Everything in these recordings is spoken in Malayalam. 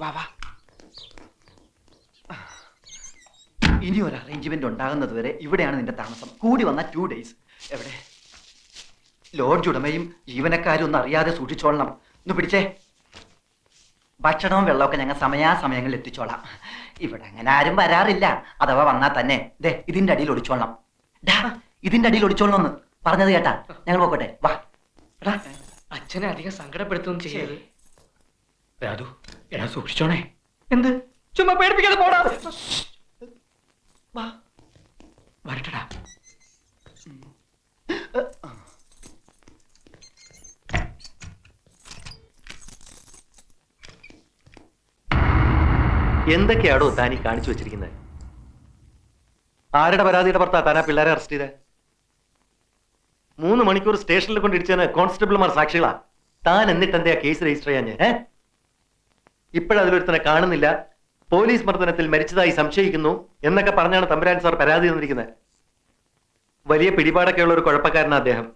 വാ ഇനി ഒരു അറേഞ്ച്മെന്റ് ഉണ്ടാകുന്നത് വരെ ഇവിടെയാണ് നിന്റെ താമസം. കൂടി വന്ന ടു ഡേയ്സ് എവിടെ? ലോഡ്ജ് ഉടമയും ജീവനക്കാരും ഒന്നും അറിയാതെ സൂക്ഷിച്ചോളണം. ഒന്ന് പിടിച്ചേ. ഭക്ഷണവും വെള്ളമൊക്കെ ഞങ്ങൾ സമയാസമയങ്ങളിൽ എത്തിച്ചോളാം. ഇവിടെ അങ്ങനെ ആരും വരാറില്ല. അഥവാ വന്നാൽ തന്നെ. ദേ ഇതിന്റെ അടിയിൽ ഒളിച്ചോളണം. ഡാ ഇതിന്റെ അടിയിൽ ഒളിച്ചോളണം എന്ന് പറഞ്ഞത് കേട്ടാ. ഞങ്ങൾ നോക്കട്ടെ വാ. എടാ. അച്ഛനെ അധികം സങ്കടപ്പെടുത്തുകയും ചെയ്യരുത്. രാധു എടാ സൂക്ഷിച്ചോണേ. എന്ത്? ചുമ്മാ പേടിപ്പിക്കാതെ പോടാ. വാ. വരട്ടടാ. എന്തൊക്കെയാടോ താൻ ഈ കാണിച്ചു വെച്ചിരിക്കുന്നത്? ആരുടെ പരാതിയുടെ പുറത്താ താനാ പിള്ളേരെ അറസ്റ്റ് ചെയ്തേ? മൂന്ന് മണിക്കൂർ സ്റ്റേഷനിൽ കൊണ്ടിരിച്ചതിന് കോൺസ്റ്റബിൾമാർ സാക്ഷികളാ. താൻ എന്നിട്ട് എന്താ കേസ് രജിസ്റ്റർ ചെയ്യാൻ ഏ? ഇപ്പോഴതിലൊരുത്തനെ കാണുന്നില്ല. പോലീസ് മർദ്ദനത്തിൽ മരിച്ചതായി സംശയിക്കുന്നു എന്നൊക്കെ പറഞ്ഞാണ് തമ്പുരാൻ സാർ പരാതി തന്നിരിക്കുന്നത്. വലിയ പിടിപാടൊക്കെ ഉള്ള ഒരു കുഴപ്പക്കാരനാണ് അദ്ദേഹം.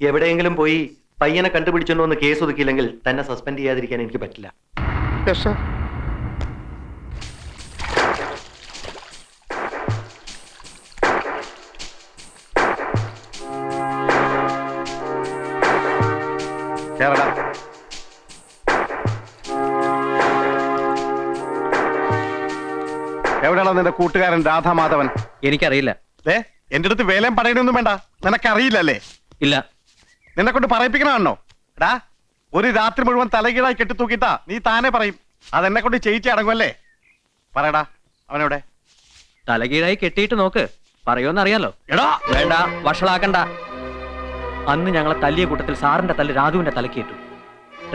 എവിടെയെങ്കിലും പോയി പയ്യനെ കണ്ടുപിടിച്ചോണ്ടോ എന്ന് കേസ് ഒതുക്കിയില്ലെങ്കിൽ തന്നെ സസ്പെൻഡ് ചെയ്യാതിരിക്കാൻ എനിക്ക് പറ്റില്ല. എവിടെയാണോ നിന്റെ കൂട്ടുകാരൻ രാധാമാധവൻ? എനിക്കറിയില്ല. ഏ എന്റെ അടുത്ത് വേലയും പറയണൊന്നും വേണ്ട. നിനക്കറിയില്ലല്ലേ? ഇല്ല. നിന്നെ കൊണ്ട് പറയിപ്പിക്കണോ എടാ ഒരു രാത്രി മുഴുവൻ തലകീഴായി കെട്ടിത്തൂക്കിട്ടാ നീ താനെ പറയും. അതെന്നെ കൊണ്ട് ചെയ്യിച്ച് അടങ്ങുമല്ലേ പറയടാ അവനെവിടെ. തലകീഴായി കെട്ടിയിട്ട് നോക്ക്. പറയുമെന്നറിയാലോ എടാ! വേണ്ട വഷളാക്കണ്ട. അന്ന് ഞങ്ങളെ തല്ലിയ കൂട്ടത്തിൽ സാറിന്റെ തല്ല് രാധുവിന്റെ തലക്കേറ്റു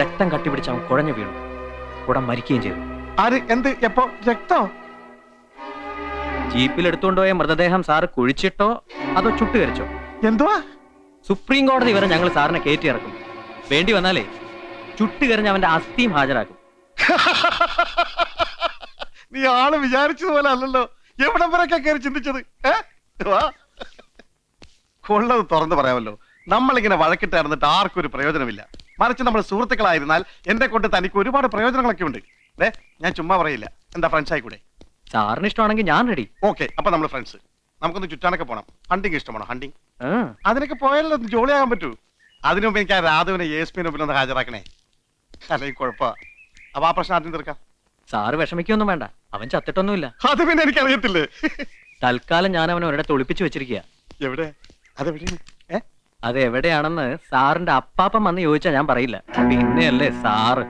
രക്തം കട്ടിപിടിച്ച് അവൻ കുഴഞ്ഞു വീണു. ഉടൻ മരിക്കുകയും ചെയ്തു. ആര്? എന്ത്? എപ്പോ? രക്തോ? ജീപ്പിൽ എടുത്തുകൊണ്ടുപോയ മൃതദേഹം സാറ് കുഴിച്ചിട്ടോ അതോ ചുട്ടുകരിച്ചോ? എന്തുവാ? സുപ്രീം കോടതി വരെ ഞങ്ങൾ സാറിനെ കയറ്റി ഇറക്കും. വേണ്ടി വന്നാലേ ചുട്ടുകരിഞ്ഞ് അവന്റെ അസ്ഥിയും ഹാജരാക്കും. നീ ആൾ വിചാരിച്ചതുപോലെ അല്ലല്ലോ. എവിടം വരെയൊക്കെ കയറി ചിന്തിച്ചത്. കൊള്ളത് തുറന്നു പറയാമല്ലോ. നമ്മളിങ്ങനെ വഴക്കിട്ട് നടന്നിട്ട് ആർക്കും ഒരു പ്രയോജനമില്ല. മറിച്ച് നമ്മൾ സുഹൃത്തുക്കളായിരുന്നാൽ എന്നെ കൊണ്ട് തനിക്ക് ഒരുപാട് പ്രയോജനങ്ങളൊക്കെ ഉണ്ട്. ഏ ഞാൻ ചുമ്മാ പറയില്ല. എന്താ ഫ്രണ്ട്സ് ആയിക്കൂടെ സാറിന് ഇഷ്ടമാണെങ്കിൽ ഞാൻ റെഡി ഓക്കെ അപ്പൊ നമ്മൾ ഫ്രണ്ട്സ് നമുക്കൊന്ന് ചുറ്റാനൊക്കെ പോണം. ഹണ്ടിങ് ഇഷ്ടമാണോ? ഹണ്ടിങ് അതിനൊക്കെ പോയാലോ ഒന്ന് ജോളിയാകാൻ പറ്റൂ. അതിനു മുമ്പ് എനിക്ക് ആ രാധുവിനെ പി മുമ്പിൽ ഒന്ന് ഹാജരാക്കണേ അല്ലെങ്കിൽ കുഴപ്പ അപ്പൊ ആ പ്രശ്നം ആദ്യം തീർക്കാം. സാറ് വിഷമിക്കൊന്നും വേണ്ട. അവൻ ചത്തിട്ടൊന്നുമില്ല. അത് പിന്നെ എനിക്ക് അറിയത്തില്ലേ തൽക്കാലം ഞാൻ അവനെ ഒരിടത്ത് ഒളിപ്പിച്ചു വെച്ചിരിക്കുക എവിടെ? അത് എവിടെയാണെന്ന് സാറിന്റെ അപ്പാപ്പൻ വന്ന് ചോദിച്ചാ ഞാൻ പറയില്ല. പിന്നെയല്ലേ സാറ്.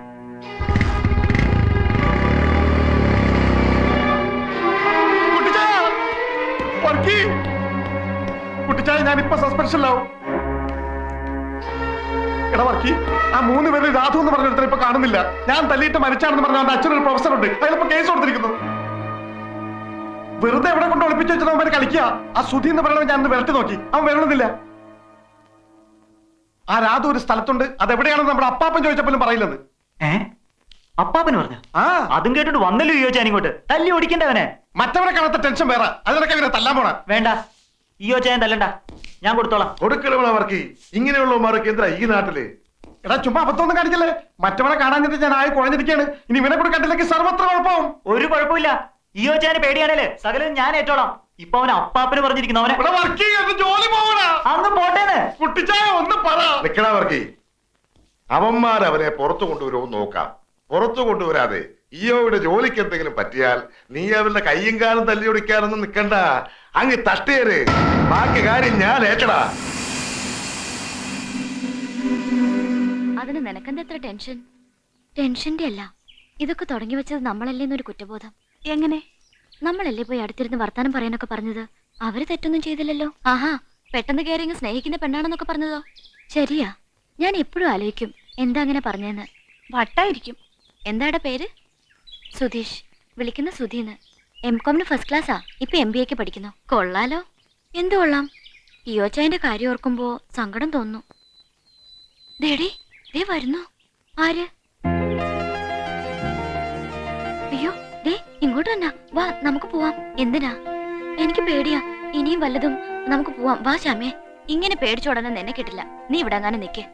കുട്ടിച്ചായ ഇപ്പൊ സസ്പെൻഷനിലാവും ഇടവർക്കി വർക്കി ആ മൂന്ന് പേരിൽ രാധു എന്ന് പറഞ്ഞ ഇപ്പൊ കാണുന്നില്ല. ഞാൻ തല്ലിയിട്ട് മരിച്ചാണെന്ന് പറഞ്ഞ അവന്റെ അച്ഛനൊരു പ്രൊഫസർ ഉണ്ട്. അയാളിപ്പോ കേസ് കൊടുത്തിരിക്കുന്നു. വെറുതെ എവിടെ കൊണ്ട് ഒളിപ്പിച്ചു വെച്ചത് അവന്മാർ കളിക്കുക ആ സുധി എന്ന് പറയുന്നത് ഞാൻ വിരട്ടി നോക്കി. അവൻ വരണമെന്നില്ല. ആ രാധു ഒരു സ്ഥലത്തുണ്ട്. അത് എവിടെയാണെന്ന് നമ്മുടെ അപ്പാപ്പൻ ചോദിച്ചപ്പോഴും പറയില്ലെന്ന്. ഏ? അപ്പാപ്പന് പറഞ്ഞു? ആ. അതും കേട്ടിട്ട് വന്നല്ലോ ചോദിച്ചാൽ ഇങ്ങോട്ട്. തല്ലി ഓടിക്കണ്ടവനെ. മറ്റവരെ കാണാത്ത ടെൻഷൻ വേറെ. അതിനൊക്കെ തല്ലാൻ പോണ. വേണ്ട. ഈ ചോദിച്ചാൻ തല്ലണ്ട. ഞാൻ കൊടുത്തോളാം. കൊടുക്കലവർക്ക് ഇങ്ങനെയുള്ളവന്മാരൊക്കെ എന്താ ഈ നാട്ടിൽ. എടാ ചുമ്മാ അബദ്ധമൊന്നും കാണിക്കല്ലേ? മറ്റവനെ കാണാഞ്ഞിട്ട് ഞാൻ ആയി കുഴഞ്ഞിരിക്കുകയാണ് ഇനി ഇവനെ കൂടെ കണ്ടില്ലെങ്കിൽ സർവത്ര കുഴപ്പം. ഒരു കുഴപ്പമില്ല. ഈ ചോദിച്ചാന് പേടിയാണല്ലേ സകലം ഞാൻ ഏറ്റോളാം. ഇപ്പൊ അവൻ അപ്പാപ്പന് പറഞ്ഞിരിക്കുന്നു. അവനെ ഇവിടെ വർക്ക് ചെയ്യാൻ ജോലി പോവണ. അന്ന് പോട്ടേന്ന്. കുട്ടിച്ചായ ഒന്ന് പറ. നിക്കണവർക്ക് അവന്മാർ അവനെ പുറത്തു കൊണ്ടുവരുമോ നോക്കാം. പുറത്തു കൊണ്ടുവരാതെ ഈയോയുടെ ജോലിക്ക് എന്തെങ്കിലും പറ്റിയാൽ നീ അവരുടെ കയ്യും കാലും തല്ലി ഒടിക്കാനൊന്നും നിക്കണ്ട. അങ്ങ് തട്ടിയേര്. ബാക്കി കാര്യം ഞാൻ ഏറ്റടാ. അതിന് നിനക്കെന്താ എത്ര ടെൻഷൻ? ടെൻഷന്റെ അല്ല. ഇതൊക്കെ തുടങ്ങി വെച്ചത് നമ്മളല്ലേ എന്നൊരു കുറ്റബോധം. എങ്ങനെ? നമ്മളല്ലേ പോയി അടുത്തിരുന്ന് വർത്താനം പറയാനൊക്കെ പറഞ്ഞത്? അവർ തെറ്റൊന്നും ചെയ്തില്ലല്ലോ. ആഹാ പെട്ടെന്ന് കയറി ഇങ്ങ് സ്നേഹിക്കുന്ന പെണ്ണാണെന്നൊക്കെ പറഞ്ഞതോ? ശരിയാ. ഞാൻ എപ്പോഴും ആലോചിക്കും എന്താ അങ്ങനെ പറഞ്ഞെന്ന്. വട്ടായിരിക്കും. എന്താടെ പേര്? സുധീഷ് വിളിക്കുന്ന സുധീന്ന്. എം കോമിന് ഫസ്റ്റ് ക്ലാസ്സാ ഇപ്പൊ എം ബി എക്ക് പഠിക്കുന്നു. കൊള്ളാലോ. എന്തു കൊള്ളാം? ഇയോച്ചായന്റെ കാര്യം ഓർക്കുമ്പോ സങ്കടം തോന്നുന്നു ദേടി ദേ വരുന്നു. ആര്? അയ്യോ ദേ ഇങ്ങോട്ട് തന്നെ വാ നമുക്ക് പോവാം. എന്തിനാ? എനിക്ക് പേടിയാ. ഇനിയും വല്ലതും നമുക്ക് പോവാം. വാ ശ്യാമേ. ഇങ്ങനെ പേടിച്ചോടനെ നിന്നെ കിട്ടില്ല. നീ ഇവിടെ അങ്ങനെ നിക്കേ.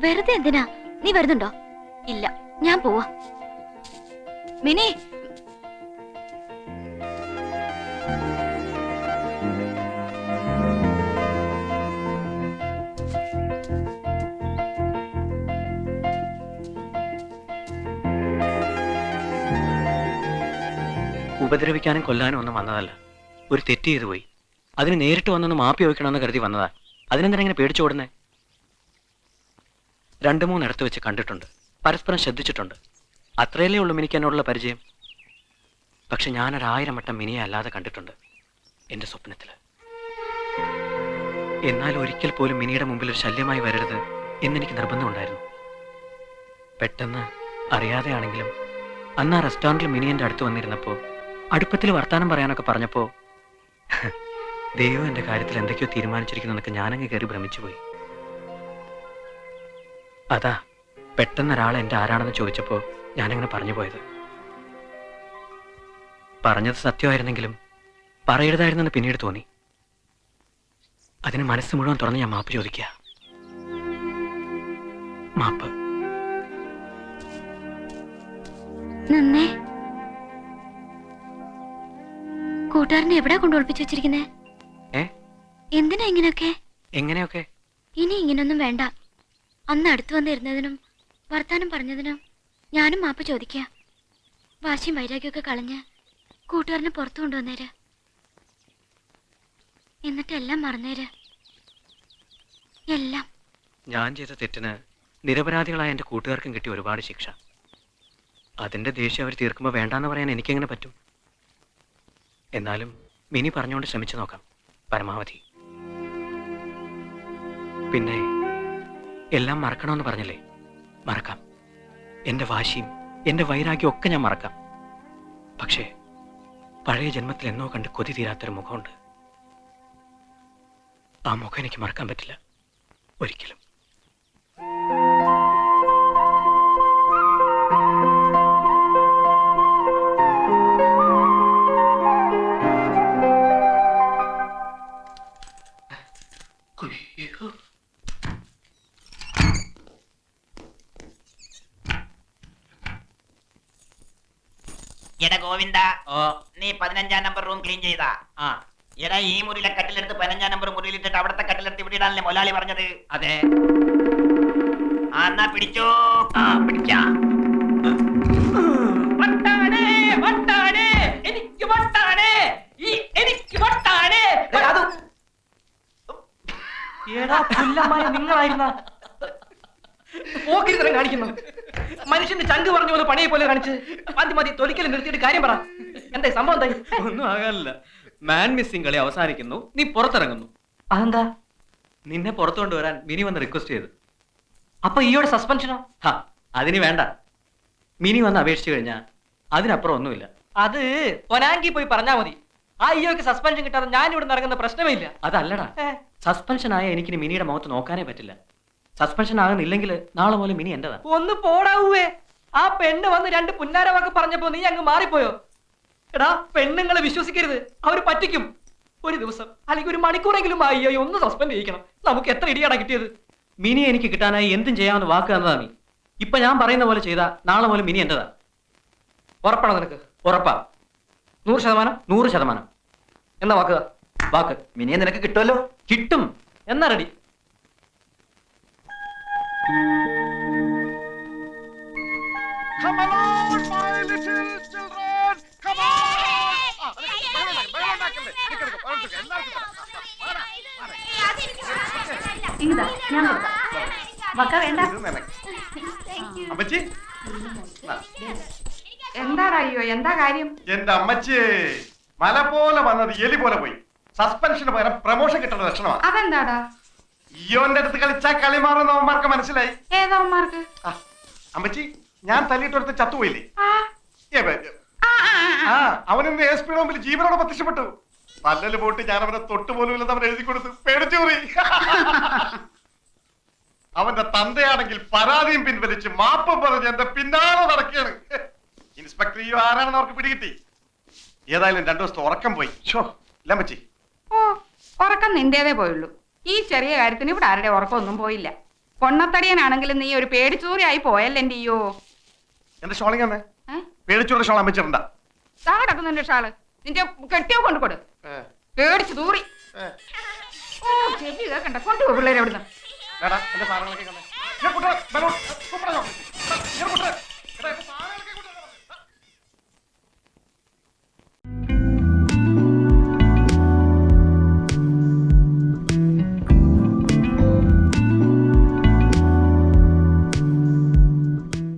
വെറുതെ എന്തിനാ? നീ വരുന്നുണ്ടോ? ഇല്ല ഞാൻ പോവാ. മിനി. ഉപദ്രവിക്കാനും കൊല്ലാനും ഒന്നും വന്നതല്ല. ഒരു തെറ്റ് ചെയ്തു പോയി. അതിന് നേരിട്ട് വന്നൊന്ന് മാപ്പി വയ്ക്കണമെന്ന് കരുതി വന്നതാ. അതിനെന്തിനാ ഇങ്ങനെ പേടിച്ചോടുന്നേ രണ്ടു മൂന്നിടത്ത് വെച്ച് കണ്ടിട്ടുണ്ട്. പരസ്പരം ശ്രദ്ധിച്ചിട്ടുണ്ട്. അത്രയല്ലേ ഉള്ളൂ മിനിക്ക് എന്നോടുള്ള പരിചയം. പക്ഷെ ഞാനൊരായിരം വട്ടം മിനിയെ അല്ലാതെ കണ്ടിട്ടുണ്ട് എന്റെ സ്വപ്നത്തിൽ എന്നാൽ ഒരിക്കൽ പോലും മിനിയുടെ മുമ്പിൽ ഒരു ശല്യമായി വരരുത് എന്നെനിക്ക് നിർബന്ധമുണ്ടായിരുന്നു. പെട്ടെന്ന് അറിയാതെയാണെങ്കിലും അന്ന് ആ റെസ്റ്റോറന്റിൽ മിനി എന്റെ അടുത്ത് വന്നിരുന്നപ്പോൾ അടുപ്പത്തിൽ വർത്തമാനം പറയാനൊക്കെ പറഞ്ഞപ്പോൾ ദൈവം എന്റെ കാര്യത്തിൽ എന്തൊക്കെയോ തീരുമാനിച്ചിരിക്കുന്നു എന്നൊക്കെ ഞാനങ്ങ് കയറി ഭ്രമിച്ചു പോയി അതാ പെട്ടെന്ന് ഒരാൾ എന്റെ ആരാണെന്ന് ചോദിച്ചപ്പോൾ ഞാനങ്ങനെ പറഞ്ഞു പോയത്. പറഞ്ഞത് സത്യമായിരുന്നെങ്കിലും പറയരുതായിരുന്നെന്ന് പിന്നീട് തോന്നി. അതിന് മനസ്സ് മുഴുവൻ തുറന്ന് ഞാൻ മാപ്പ് ചോദിക്കുക മാപ്പ്. നന്നേ. കൂട്ടുകാരനെ എവിടെ കൊണ്ട് ഒളിപ്പിച്ചു വെച്ചിരിക്കുന്നേ എന്തിനാ ഇങ്ങനെയൊക്കെ? എങ്ങനെയൊക്കെ? ഇനി ഇങ്ങനൊന്നും വേണ്ട. അന്ന് അടുത്തു വന്നിരുന്നതിനും വർത്താനം പറഞ്ഞതിനും ഞാനും മാപ്പ് ചോദിക്കുക വാശിയും വൈരാഗ്യമൊക്കെ കളഞ്ഞ് കൂട്ടുകാരനെ പുറത്തു കൊണ്ടുവന്നേര്. എന്നിട്ട് എല്ലാം മറന്നേര്. എല്ലാം. ഞാൻ ചെയ്ത തെറ്റിന് നിരപരാധികളായ എന്റെ കൂട്ടുകാർക്കും കിട്ടിയ ഒരുപാട് ശിക്ഷ. അതിന്റെ ദേഷ്യം അവർ തീർക്കുമ്പോൾ വേണ്ടാന്ന് പറയാൻ എനിക്കെങ്ങനെ പറ്റും? എന്നാലും മിനി പറഞ്ഞുകൊണ്ട് ശ്രമിച്ചു നോക്കാം. പരമാവധി. പിന്നെ എല്ലാം മറക്കണമെന്ന് പറഞ്ഞല്ലേ? മറക്കാം. എന്റെ വാശിയും എന്റെ വൈരാഗ്യവും ഒക്കെ ഞാൻ മറക്കാം. പക്ഷേ പഴയ ജന്മത്തിൽ എന്നോ കണ്ട് കൊതി തീരാത്തൊരു മുഖമുണ്ട്. ആ മുഖം എനിക്ക് മറക്കാൻ പറ്റില്ല. ഒരിക്കലും. എടാ ഗോവിന്ദ നീ പതിനഞ്ചാം നമ്പർ റൂം ക്ലീൻ ചെയ്താ. ആ. എടാ ഈ മുറിയിലെ കട്ടിലെടുത്ത് പതിനഞ്ചാം നമ്പർ മുറിയിൽ ഇട്ടിട്ട് അവിടത്തെ കട്ടിലെടുത്ത് ഇവിടെ ഇടാനല്ലേ മൊലാളി പറഞ്ഞത്? അതെ. ആ എന്നാ പിടിച്ചോ. ആ പിടിച്ച എനിക്ക് വട്ടാണ്. ഈ എനിക്ക് വട്ടാണ്. എടാ പുല്ലന്മാരെ നിങ്ങളായിരുന്ന. പോക്കിരിത്തരം കാണിക്കുന്നു. മനുഷ്യന്റെ ചങ്ക് പറഞ്ഞു പോലെ പണിയെ പോലെ കാണിച്ച് മതി മതി തൊലിക്കൽ നിർത്തിയിട്ട് കാര്യം പറ. എന്തായി സംഭവം എന്തായി? ഒന്നും ആകാനില്ല. മാൻ മിസ്സിംഗ് കളി അവസാനിക്കുന്നു. നീ പുറത്തിറങ്ങുന്നു. അതെന്താ? നിന്നെ പുറത്തു വരാൻ മിനി വന്ന് റിക്വസ്റ്റ് ചെയ്തു. അപ്പൊ ഈയോടെ സസ്പെൻഷനോ ഹാ അതിന് വേണ്ട. മിനി വന്ന് അപേക്ഷിച്ചു കഴിഞ്ഞാൽ അതിനപ്പുറം ഒന്നുമില്ല. അത് പൊനാങ്കി പോയി പറഞ്ഞാ മതി. ആ ഈയോക്ക് സസ്പെൻഷൻ കിട്ടാതെ ഞാൻ ഇവിടെ ഇറങ്ങുന്ന പ്രശ്നമേ ഇല്ല. അതല്ലടാ. സസ്പെൻഷൻ ആയ എനിക്കിനി മിനിയുടെ മുഖത്ത് നോക്കാനേ പറ്റില്ല. സസ്പെൻഷൻ ആകുന്നില്ലെങ്കിൽ നാളെ മുതൽ മിനി എന്റേതാ ഒന്ന് പോടാവൂവേ ആ പെണ്ണ് വന്ന് രണ്ട് പുന്നാര വാക്ക് പറഞ്ഞപ്പോ നീ അങ്ങ് മാറിപ്പോയോ? എടാ പെണ്ണുങ്ങളെ വിശ്വസിക്കരുത്. അവർ പറ്റിക്കും. ഒരു ദിവസം അല്ലെങ്കിൽ ഒരു മണിക്കൂറെങ്കിലും ആയി. അയ്യോ ഒന്ന് സസ്പെൻഡ് ചെയ്യിക്കണം. നമുക്ക് എത്ര ഇടിയാടാ കിട്ടിയത്? മിനി എനിക്ക് കിട്ടാനായി എന്തും ചെയ്യാമെന്ന് വാക്ക് തന്നതാ നീ. ഇപ്പൊ ഞാൻ പറയുന്ന പോലെ ചെയ്താ നാളെ മുതൽ മിനി എന്റേതാ. ഉറപ്പാണോ നിനക്ക്? ഉറപ്പാ. നൂറ് ശതമാനം? നൂറ് ശതമാനം. എന്നാ വാക്കുക വാക്ക്. മിനിയെ നിനക്ക് കിട്ടുമല്ലോ കിട്ടും. എന്നാ ready Come along, my little children. Come on. ഇതാ ഞാൻ വക്ക വേണ്ട. അമ്മച്ചി? എന്താടാ അയ്യോ എന്താ കാര്യം? എന്റെ അമ്മച്ചി മല പോലെ വന്നത് എലി പോലെ പോയി. സസ്പെൻഷന് പകരം പ്രമോഷൻ കിട്ടുന്ന ലക്ഷണമാണ് അതെന്താടാ? ഇയോന്റെ അടുത്ത് കളിച്ചാ കളി മാറുന്ന അവന്മാർക്ക് മനസ്സിലായി. ഏതവന്മാർക്ക് ആ, അമ്മച്ചി ഞാൻ തല്ലിയിട്ടൊരുത്ത് ചത്തുപോയില്ലേ? ഏ, ബേ, ആ, അവനിന്ന് എസ് പിയുടെ മുമ്പിൽ ജീവനോടെ പ്രത്യക്ഷപ്പെട്ടു പല്ലല് പോട്ട് ഞാൻ അവനെ തൊട്ട് പോലും ഇല്ലെന്ന് അവൻ എഴുതി കൊടുത്തു പേടിച്ചു പോയി. അവന്റെ തന്തയാണെങ്കിൽ പരാതിയും പിൻവലിച്ച് മാപ്പും പറഞ്ഞ് എന്റെ പിന്നാലെ നടക്കുകയാണ്. ഇൻസ്പെക്ടർ ഈ ആരാണെന്ന് അവർക്ക് പിടികിട്ടി. ഏതായാലും രണ്ടു ദിവസത്തെ ഉറക്കം പോയി. ഷോ ഇല്ല പറ്റി ഓ ഉറക്കം നിന്റേതേ പോയുള്ളൂ. ഈ ചെറിയ കാര്യത്തിന് ഇവിടെ ആരുടെ ഉറക്കമൊന്നും പോയില്ല. പൊണ്ണത്തടിയനാണെങ്കിലും നീ ഒരു പേടിച്ചൂറിയായി പോയല്ലേ എന്റെ അയ്യോ ഷോളിംഗ് തന്നെ ഏ? പേടിച്ചോടെ ഷോൾ ഷാൾ. നിന്റെ കെട്ടിയോ കൊണ്ടു കൊടു. പേടിച്ച് തൂറി. ഓ ചെവി കേക്കണ്ട. കൊണ്ടുപോ പിള്ളേരെ അവിടുന്ന്. എന്റെ സാധനങ്ങളൊക്കെ കണ്ടേ.